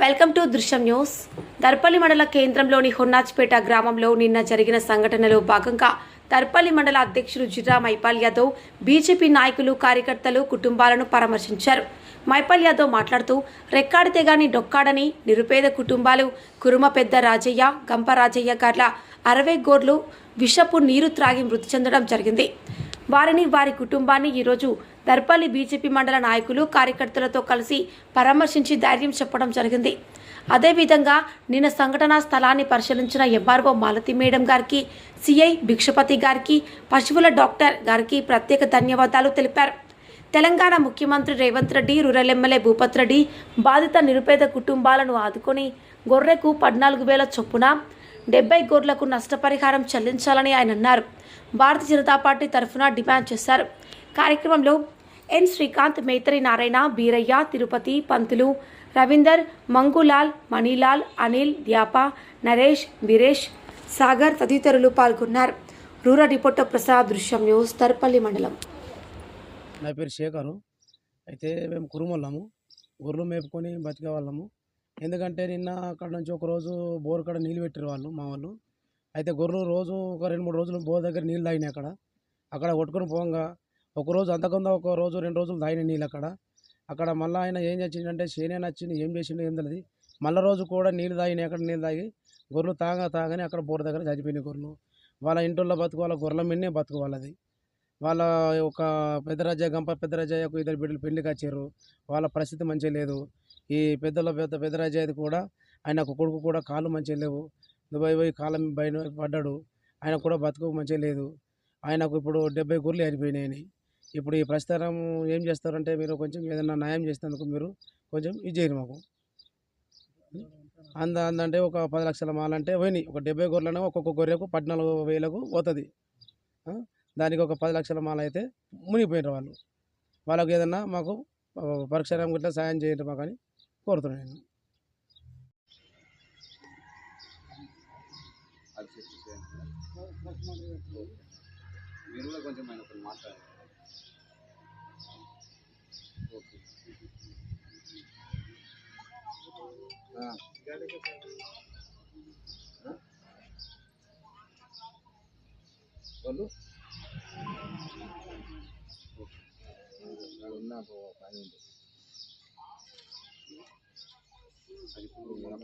Welcome to Drishyam news. Darpalli మండల కేంద్రంలోని హొన్నాజ్పేట గ్రామంలో నిన్న జరిగిన సంఘటనలో భాగంగా దర్పల్లి మండల అధ్యక్షులు జిరా మైపాల్ యాదవ్ బీజేపీ నాయకులు కార్యకర్తలు కుటుంబాలను పరామర్శించారు. మైపాల్ యాదవ్ మాట్లాడుతూ రెక్కాడితే గాని డొక్కాడని నిరుపేద కుటుంబాలు కురుమ పెద్ద రాజయ్య గంప రాజయ్య గార్ల అరవై గోర్లు విషపు నీరు త్రాగి మృతి చెందడం జరిగింది. వారిని వారి కుటుంబాన్ని ఈరోజు దర్పల్లి బీజేపీ మండల నాయకులు కార్యకర్తలతో కలిసి పరామర్శించి ధైర్యం చెప్పడం జరిగింది. అదేవిధంగా నిన్న సంఘటనా స్థలాన్ని పరిశీలించిన ఎంఆర్ఓ మాలతి మేడం గారికి సిఐ భిక్షపతి గారికి పశువుల డాక్టర్ గారికి ప్రత్యేక ధన్యవాదాలు తెలిపారు. తెలంగాణ ముఖ్యమంత్రి రేవంత్ రెడ్డి రూరల్ ఎమ్మెల్యే భూపత్ రెడ్డి బాధిత నిరుపేద కుటుంబాలను ఆదుకొని గొర్రెకు పద్నాలుగు వేల చొప్పున డెబ్బై కోట్లకు నష్టపరిహారం చెల్లించాలని ఆయన అన్నారు. భారతీయ జనతా పార్టీ తరఫున డిమాండ్ చేశారు. కార్యక్రమంలో ఎన్ శ్రీకాంత్ మేతరి నారాయణ బీరయ్య తిరుపతి పంతులు రవీందర్ మంగులాల్ మణిలాల్ అనిల్ ద్యాప నరేష్ వీరేష్ సాగర్ తదితరులు పాల్గొన్నారు. రూరల్ రిపోర్టర్ ప్రసాద్ దృశ్యం న్యూస్ తర్పల్లి మండలం. నా పేరు శేఖరు. అయితే మేము కురుమోళ్ళము గొర్రెలు మేపుకొని బతికే వాళ్ళము. ఎందుకంటే నిన్న అక్కడ నుంచి ఒక రోజు బోర్ కాడ నీళ్ళు పెట్టారు వాళ్ళు మా వాళ్ళు. అయితే గొర్రెలు రోజు ఒక రెండు మూడు రోజులు బోర్ దగ్గర నీళ్ళు తాగినాయి అక్కడ. అక్కడ కొట్టుకుని పోగా ఒక రోజు అంతకుండా ఒక రోజు రెండు రోజులు తాగిన నీళ్ళు అక్కడ. అక్కడ మళ్ళీ ఆయన ఏం చేసిండంటే చేనే నచ్చింది ఏం చేసిండు ఏం తెలియదు మళ్ళీ రోజు కూడా నీళ్ళు తాగినాయి అక్కడ నీళ్ళు తాగి గొర్రెలు తాగా తాగని అక్కడ బోర్ దగ్గర చచ్చిపోయినాయి గొర్రెలు. వాళ్ళ ఇంట్లో బతుకు వాళ్ళ గొర్రెల మీదనే బతుకు వాళ్ళది. వాళ్ళ ఒక పెద్దరాజయ్య గంప పెద్దరాజయ్యకు ఇద్దరు బిడ్డలు పెళ్ళికి వచ్చారు. వాళ్ళ పరిస్థితి మంచిగా లేదు. ఈ పెద్దల పెద్ద పెద్దరాజయ్యది కూడా ఆయన ఒక కొడుకు కూడా కాళ్ళు మంచిగా లేవు. దుబాయ్ పోయి కాలం బయట పడ్డాడు. ఆయన కూడా బతుకు మంచిగా లేదు. ఆయనకు ఇప్పుడు డెబ్బై గుర్లు అయిపోయినాయని ఇప్పుడు ఈ ప్రస్తుతం ఏం చేస్తారంటే మీరు కొంచెం ఏదైనా న్యాయం చేసినందుకు మీరు కొంచెం ఇది చేయరు మాకు. అంద అందంటే ఒక పది లక్షల మాలంటే పోయినాయి. ఒక డెబ్బై గొర్రెలను ఒక్కొక్క గొర్రెకు పద్నాలుగు వేలకు పోతుంది. దానికి ఒక పది లక్షల మాల అయితే మునిగిపోయినారు వాళ్ళు. వాళ్ళకి ఏదన్నా మాకు ఆ, పరిక్షరం సాయం చేయండి మాకు అని కోరుతున్నాను నేను. మీరు కూడా కొంచెం ఆయన వాళ్ళు ありがとうございます。